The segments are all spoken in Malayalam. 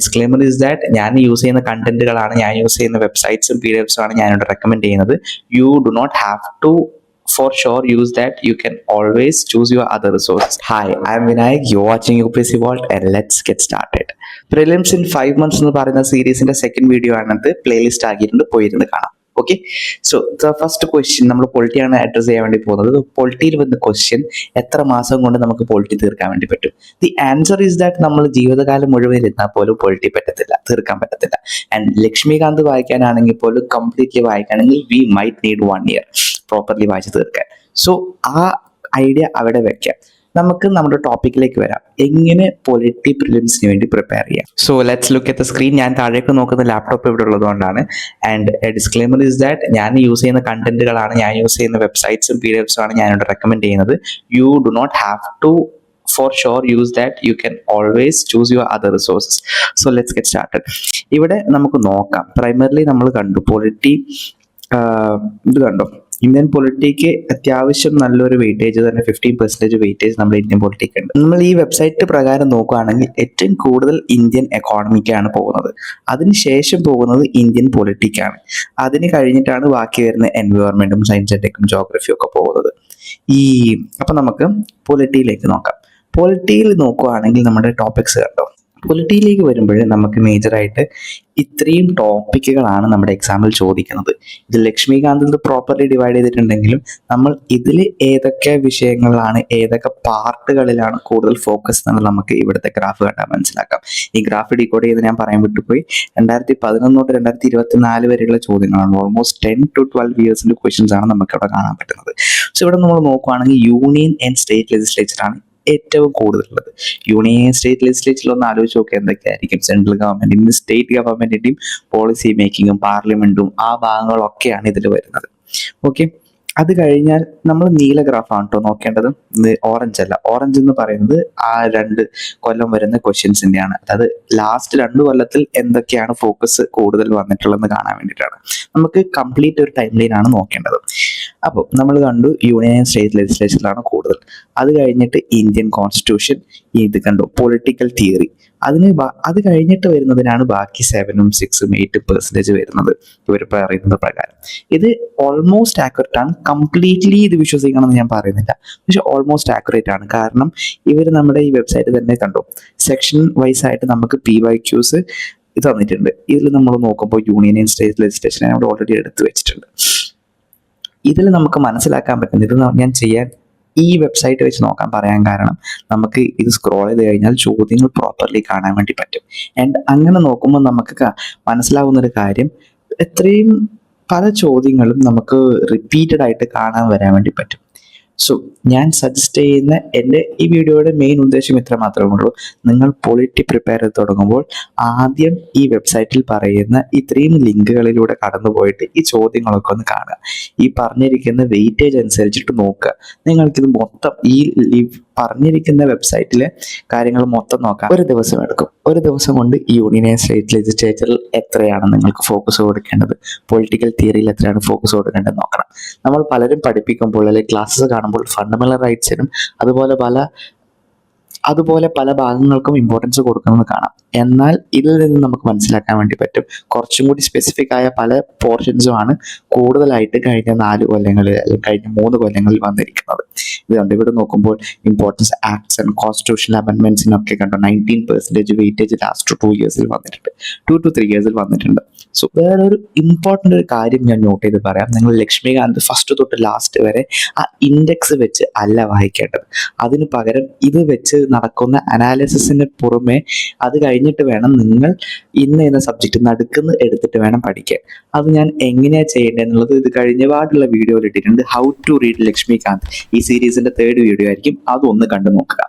ഡിസ്ക്ലെയിമർ ഇസ് ദാറ്റ് ഞാൻ യൂസ് ചെയ്യുന്ന കണ്ടന്റുകളാണ് ഞാൻ യൂസ് ചെയ്യുന്ന വെബ്സൈറ്റ്സും പി ഡി എഫ്സും ആണ് ഞാനിവിടെ റെക്കമെൻഡ് ചെയ്യുന്നത്. You do not have to for sure use that. You can always choose your other resources. Hi i'm vinayak. You're watching upc vault and let's get started. Prelims in 5 months എന്ന് പറയുന്ന സീരീസിന്റെ സെക്കൻഡ് വീഡിയോ ആണത്. പ്ലേലിസ്റ്റ് ആക്കിയിട്ടുണ്ട്. പോയിരുന്ന് കാണാം. Okay so the first question നമ്മൾ പൊളിറ്റിയാണ് അഡ്രസ് ചെയ്യാൻ വേണ്ടി പോകുന്നത്. പൊളിറ്റിയിൽ വന്ന ക്വസ്റ്റ്യൻ എത്ര മാസം കൊണ്ട് നമുക്ക് പൊളിറ്റി തീർക്കാൻ വേണ്ടി പറ്റും? ദി ആൻസർ ഈസ് ദാറ്റ് നമ്മൾ ജീവിതകാലം മുഴുവൻ ഇരുന്നാൽ പോലും പൊളിറ്റി പറ്റത്തില്ല തീർക്കാൻ പറ്റത്തില്ല. ആൻഡ് ലക്ഷ്മികാന്ത് വായിക്കാനാണെങ്കിൽ പോലും കംപ്ലീറ്റ്ലി വായിക്കുകയാണെങ്കിൽ we might need one year properly വായിച്ച് തീർക്കാൻ. സോ ആ ഐഡിയ അവിടെ വെക്കാം. നമുക്ക് നമ്മുടെ ടോപ്പിക്കിലേക്ക് വരാം. എങ്ങനെ പൊളിറ്റി പ്രിലിംസിന് വേണ്ടി പ്രിപ്പയർ ചെയ്യാം? So let's look at the screen ഞാൻ താഴേക്ക് നോക്കുന്ന ലാപ്ടോപ്പ് ഇവിടെ ഉള്ളതുകൊണ്ടാണ് ആൻഡ് ഡിസ്ക്ലെയിമർ ഇസ് ദാറ്റ് ഞാൻ യൂസ് ചെയ്യുന്ന കണ്ടന്റുകളാണ് ഞാൻ യൂസ് ചെയ്യുന്ന വെബ്സൈറ്റ്സും പി ഡി എഫ്സും ആണ് ഞാനിവിടെ റെക്കമെൻഡ് ചെയ്യുന്നത്. You do not have to for sure use that you can always choose your other resources so let's get started ഇവിടെ നമുക്ക് നോക്കാം. പ്രൈമറിലി നമ്മൾ കണ്ടു. പൊളിറ്റി ഇത് കണ്ടോ? ഇന്ത്യൻ പൊളിറ്റിക്ക് അത്യാവശ്യം നല്ലൊരു വെയിറ്റേജ് തന്നെ ഫിഫ്റ്റീൻ പെർസെന്റേജ് വെയിറ്റേജ് നമ്മുടെ ഇന്ത്യൻ പൊളിറ്റിക്ക് ഉണ്ട്. നമ്മൾ ഈ വെബ്സൈറ്റ് പ്രകാരം നോക്കുകയാണെങ്കിൽ ഏറ്റവും കൂടുതൽ ഇന്ത്യൻ എക്കോണമിക്കാണ് പോകുന്നത്. അതിനുശേഷം പോകുന്നത് ഇന്ത്യൻ പൊളിറ്റിക്കാണ് അതിന് കഴിഞ്ഞിട്ടാണ് ബാക്കി വരുന്ന എൻവയോൺമെന്റും സയൻസ് ആൻഡ് ടെക്കും ജോഗ്രഫിയും ഒക്കെ പോകുന്നത്. ഈ അപ്പൊ നമുക്ക് പൊളിറ്റിയിലേക്ക് നോക്കാം. പൊളിറ്റിയിൽ നോക്കുകയാണെങ്കിൽ നമ്മുടെ ടോപ്പിക്സ് കണ്ടോ? പൊളിറ്റിയിലേക്ക് വരുമ്പോൾ നമുക്ക് മേജറായിട്ട് ഇത്രയും ടോപ്പിക്കുകളാണ് നമ്മുടെ എക്സാമിൽ ചോദിക്കുന്നത്. ഇത് ലക്ഷ്മികാന്തിൽ പ്രോപ്പർലി ഡിവൈഡ് ചെയ്തിട്ടുണ്ടെങ്കിലും നമ്മൾ ഇതിൽ ഏതൊക്കെ വിഷയങ്ങളാണ് ഏതൊക്കെ പാർട്ടുകളിലാണ് കൂടുതൽ ഫോക്കസ് എന്നുള്ളത് നമുക്ക് ഇവിടുത്തെ ഗ്രാഫ് കണ്ടാൽ മനസ്സിലാക്കാം. ഈ ഗ്രാഫ് ഡീകോഡ് ചെയ്ത് ഞാൻ പറയാൻ വിട്ടുപോയി. രണ്ടായിരത്തി പതിനൊന്ന് തൊട്ട് രണ്ടായിരത്തി ഇരുപത്തി നാല് വരെയുള്ള ചോദ്യങ്ങളാണ്. ഓൾമോസ്റ്റ് ടെൻ ടു ട്വൽവ് ഇയേഴ്സിന്റെ ക്വസ്റ്റ്യൻസ് ആണ് നമുക്ക് ഇവിടെ കാണാൻ പറ്റുന്നത്. സോ ഇവിടെ നമ്മൾ നോക്കുവാണെങ്കിൽ യൂണിയൻ ആൻഡ് സ്റ്റേറ്റ് ലെജിസ്ലേച്ചർ ആണ് ഏറ്റവും കൂടുതലുള്ളത്. യൂണിയൻ സ്റ്റേറ്റ് ലെജിസ്ലേച്ചറിൽ ഒന്ന് ആലോചിച്ച് നോക്കുക എന്തൊക്കെയായിരിക്കും. സെൻട്രൽ ഗവൺമെന്റിന്റെ സ്റ്റേറ്റ് ഗവൺമെന്റിന്റെയും പോളിസി മേക്കിങ്ങും പാർലമെന്റും ആ ഭാഗങ്ങളൊക്കെയാണ് ഇതിൽ വരുന്നത്. ഓക്കെ അത് കഴിഞ്ഞാൽ നമ്മൾ നീല ഗ്രാഫാണ് കേട്ടോ നോക്കേണ്ടത്. ഓറഞ്ച് അല്ല. ഓറഞ്ച് എന്ന് പറയുന്നത് ആ രണ്ട് കൊല്ലം വരുന്ന ക്വസ്റ്റ്യൻസിന്റെയാണ് അതായത് ലാസ്റ്റ് രണ്ട് കൊല്ലത്തിൽ എന്തൊക്കെയാണ് ഫോക്കസ് കൂടുതൽ വന്നിട്ടുള്ളതെന്ന് കാണാൻ വേണ്ടിയിട്ടാണ്. നമുക്ക് കംപ്ലീറ്റ് ഒരു ടൈം ലൈൻ ആണ് നോക്കേണ്ടത്. അപ്പോൾ നമ്മൾ കണ്ടു യൂണിയൻ സ്റ്റേറ്റ് ലെജിസ്ലേഷനിലാണ് കൂടുതൽ. അത് കഴിഞ്ഞിട്ട് ഇന്ത്യൻ കോൺസ്റ്റിറ്റ്യൂഷൻ ഇത് കണ്ടു പൊളിറ്റിക്കൽ തിയറി അതിന് അത് കഴിഞ്ഞിട്ട് വരുന്നതിനാണ് ബാക്കി സെവനും സിക്സും എയ്റ്റ് പെർസെന്റേജ് വരുന്നത്. ഇവർ പറയുന്നത് പ്രകാരം. ഇത് ഓൾമോസ്റ്റ് ആക്യുറേറ്റ് ആണ്. കംപ്ലീറ്റ്ലി ഇത് വിശ്വസിക്കണമെന്ന് ഞാൻ പറയുന്നില്ല. പക്ഷെ ഓൾമോസ്റ്റ് ആക്യുറേറ്റ് ആണ്. കാരണം ഇവർ നമ്മുടെ ഈ വെബ്സൈറ്റ് തന്നെ കണ്ടു. സെക്ഷൻ വൈസ് ആയിട്ട് നമുക്ക് പി വൈ ക്യൂസ് ഇത് തന്നിട്ടുണ്ട്. ഇതിൽ നമ്മൾ നോക്കുമ്പോൾ യൂണിയൻ സ്റ്റേറ്റ് ലെജിസ്ലേഷൻ അവിടെ ഓൾറെഡി എടുത്തു വെച്ചിട്ടുണ്ട്. ഇതിൽ നമുക്ക് മനസ്സിലാക്കാൻ പറ്റുന്നത് ഞാൻ ചെയ്യാൻ ഈ വെബ്സൈറ്റ് വെച്ച് നോക്കാൻ പറയാൻ കാരണം നമുക്ക് ഇത് സ്ക്രോൾ ചെയ്ത് കഴിഞ്ഞാൽ ചോദ്യങ്ങൾ പ്രോപ്പർലി കാണാൻ വേണ്ടി പറ്റും. ആൻഡ് അങ്ങനെ നോക്കുമ്പോൾ നമുക്ക് മനസ്സിലാവുന്ന ഒരു കാര്യം എത്രയും പല ചോദ്യങ്ങളും നമുക്ക് റിപ്പീറ്റഡ് ആയിട്ട് കാണാൻ വരാൻ വേണ്ടി പറ്റും. സോ ഞാൻ സജസ്റ്റ് ചെയ്യുന്ന എന്റെ ഈ വീഡിയോയുടെ മെയിൻ ഉദ്ദേശം ഇത്ര മാത്രമേ ഉള്ളൂ. നിങ്ങൾ പൊളിറ്റി പ്രിപ്പയർ ചെയ്ത് തുടങ്ങുമ്പോൾ ആദ്യം ഈ വെബ്സൈറ്റിൽ പറയുന്ന ഇത്രയും ലിങ്കുകളിലൂടെ കടന്നു പോയിട്ട് ഈ ചോദ്യങ്ങളൊക്കെ ഒന്ന് കാണുക. ഈ പറഞ്ഞിരിക്കുന്ന വെയിറ്റേജ് അനുസരിച്ചിട്ട് നോക്കുക. നിങ്ങൾക്കിത് മൊത്തം ഈ പറഞ്ഞിരിക്കുന്ന വെബ്സൈറ്റിലെ കാര്യങ്ങൾ മൊത്തം നോക്കാം. ഒരു ദിവസം എടുക്കും. ഒരു ദിവസം കൊണ്ട് ഈ യൂണിയൻ സ്റ്റേറ്റ് ലെജിസ്ലേച്ചറിൽ എത്രയാണ് നിങ്ങൾക്ക് ഫോക്കസ് കൊടുക്കേണ്ടത്? പൊളിറ്റിക്കൽ തിയറിയിൽ എത്രയാണ് ഫോക്കസ് കൊടുക്കേണ്ടത് നോക്കണം. നമ്മൾ പലരും പഠിപ്പിക്കുമ്പോൾ അല്ലെങ്കിൽ ക്ലാസ്സസ് കാണുമ്പോൾ ഫണ്ടമെന്റൽ റൈറ്റ്സിനും അതുപോലെ പല അതുപോലെ പല ഭാഗങ്ങൾക്കും ഇമ്പോർട്ടൻസ് കൊടുക്കുന്നത് കാണാം. എന്നാൽ ഇതിൽ നിന്ന് നമുക്ക് മനസ്സിലാക്കാൻ വേണ്ടി പറ്റും. കുറച്ചും കൂടി സ്പെസിഫിക് ആയ പല പോർഷൻസും ആണ് കൂടുതലായിട്ട് കഴിഞ്ഞ നാല് കൊല്ലങ്ങളിൽ അല്ലെങ്കിൽ കഴിഞ്ഞ മൂന്ന് കൊല്ലങ്ങളിൽ വന്നിരിക്കുന്നത്. ഇതുകൊണ്ട് കണ്ട് ഇവിടെ നോക്കുമ്പോൾ ഇമ്പോർട്ടൻസ് ആക്ട്സ് ആൻഡ് കോൺസ്റ്റിറ്റ്യൂഷണൽ അമെൻമെന്റ്സിനൊക്കെ കണ്ടോ? Nineteen percentage weightage last two ഇയേഴ്സിൽ വന്നിട്ടുണ്ട്. ടു ടു ത്രീ ഇയേഴ്സിൽ വന്നിട്ടുണ്ട്. സോ വേറൊരു ഇമ്പോർട്ടന്റ് ഒരു കാര്യം ഞാൻ നോട്ട് ചെയ്ത് പറയാം. നിങ്ങൾ ലക്ഷ്മികാന്ത് ഫസ്റ്റ് തൊട്ട് ലാസ്റ്റ് വരെ ആ ഇൻഡെക്സ് വെച്ച് അല്ല വായിക്കേണ്ടത്. അതിന് പകരം ഇത് വെച്ച് നടക്കുന്ന അനാലിസിസിന് പുറമെ അത് കഴിഞ്ഞിട്ട് വേണം നിങ്ങൾ ഇന്ന ഇന്ന സബ്ജക്റ്റ് നടുക്കുന്ന് എടുത്തിട്ട് വേണം പഠിക്കാൻ. അത് ഞാൻ എങ്ങനെയാണ് ചെയ്യേണ്ടത് എന്നുള്ളത് ഇത് കഴിഞ്ഞ പാടുള്ള വീഡിയോയിൽ ഇട്ടിട്ടുണ്ട്. How to read Laxmikanth. ഈ സീരീസിന്റെ തേർഡ് വീഡിയോ ആയിരിക്കും. അതൊന്ന് കണ്ടു നോക്കുക.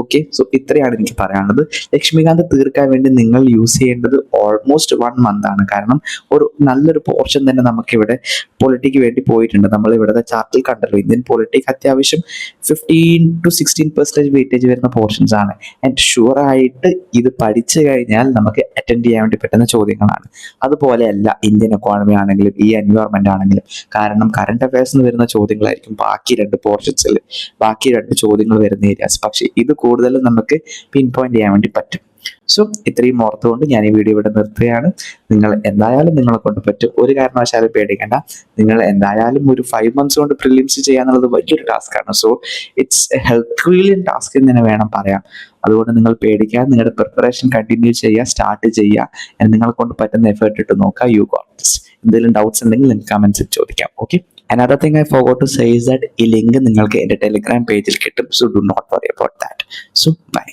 ഓക്കെ സോ ഇത്രയാണ് എനിക്ക് പറയാനുള്ളത്. ലക്ഷ്മികാന്ത് തീർക്കാൻ വേണ്ടി നിങ്ങൾ യൂസ് ചെയ്യേണ്ടത് ഓൾമോസ്റ്റ് വൺ മന്ത് ആണ്. കാരണം ഒരു നല്ലൊരു പോർഷൻ തന്നെ നമുക്കിവിടെ പൊളിറ്റിക്ക് വേണ്ടി പോയിട്ടുണ്ട്. നമ്മൾ ഇവിടുത്തെ ചാർട്ടിൽ കണ്ടല്ലോ. ഇന്ത്യൻ പൊളിറ്റിക് അത്യാവശ്യം fifteen to sixteen percentage weightage വരുന്ന പോർഷൻസ് ആണ്. ആൻഡ് ഷുവർ ആയിട്ട് ഇത് പഠിച്ചു കഴിഞ്ഞാൽ നമുക്ക് അറ്റൻഡ് ചെയ്യാൻ വേണ്ടി പറ്റുന്ന ചോദ്യങ്ങളാണ്. അതുപോലെയല്ല ഇന്ത്യൻ എക്കോണമി ആണെങ്കിലും ഈ എൻവയോൺമെന്റ് ആണെങ്കിലും. കാരണം കറണ്ട് അഫയേഴ്സ് എന്ന് വരുന്ന ചോദ്യങ്ങളായിരിക്കും ബാക്കി രണ്ട് പോർഷൻസിൽ ബാക്കി രണ്ട് ചോദ്യങ്ങൾ വരുന്ന ഏരിയാസ് പക്ഷേ ഇത് കൂടുതലും നമുക്ക് പിൻ പോയിന്റ് ചെയ്യാൻ വേണ്ടി പറ്റും. സോ ഇത്രയും ഓർത്തുകൊണ്ട് ഞാൻ ഈ വീഡിയോ ഇവിടെ നിർത്തുകയാണ്. നിങ്ങൾ എന്തായാലും നിങ്ങളെ കൊണ്ട് പറ്റും. ഒരു കാരണവശാലും പേടിക്കേണ്ട. നിങ്ങൾ എന്തായാലും ഒരു ഫൈവ് മന്ത്സ് കൊണ്ട് പ്രിലിംസ് ചെയ്യാന്നുള്ളത് വലിയൊരു ടാസ്ക്കാണ് സോ ഇറ്റ്സ് ഹെൽത്ത് ടാസ്ക് എന്ന് തന്നെ വേണം പറയാം അതുകൊണ്ട് നിങ്ങൾ പേടിക്കുക നിങ്ങളുടെ പ്രിപ്പറേഷൻ കണ്ടിന്യൂ ചെയ്യുക സ്റ്റാർട്ട് ചെയ്യുക. നിങ്ങളെ കൊണ്ട് പറ്റുന്ന എഫേർട്ട് ഇട്ട് നോക്കുക. യു ഗോട്ട് എന്തെങ്കിലും ഡൗട്ട്സ് ഉണ്ടെങ്കിൽ നിങ്ങൾക്ക് കമൻസിൽ ചോദിക്കാം. Okay another thing I forgot to says that ഈ ലിങ്ക് നിങ്ങൾക്ക് എന്റെ ടെലിഗ്രാം പേജിൽ കിട്ടും. So do not worry about that so bye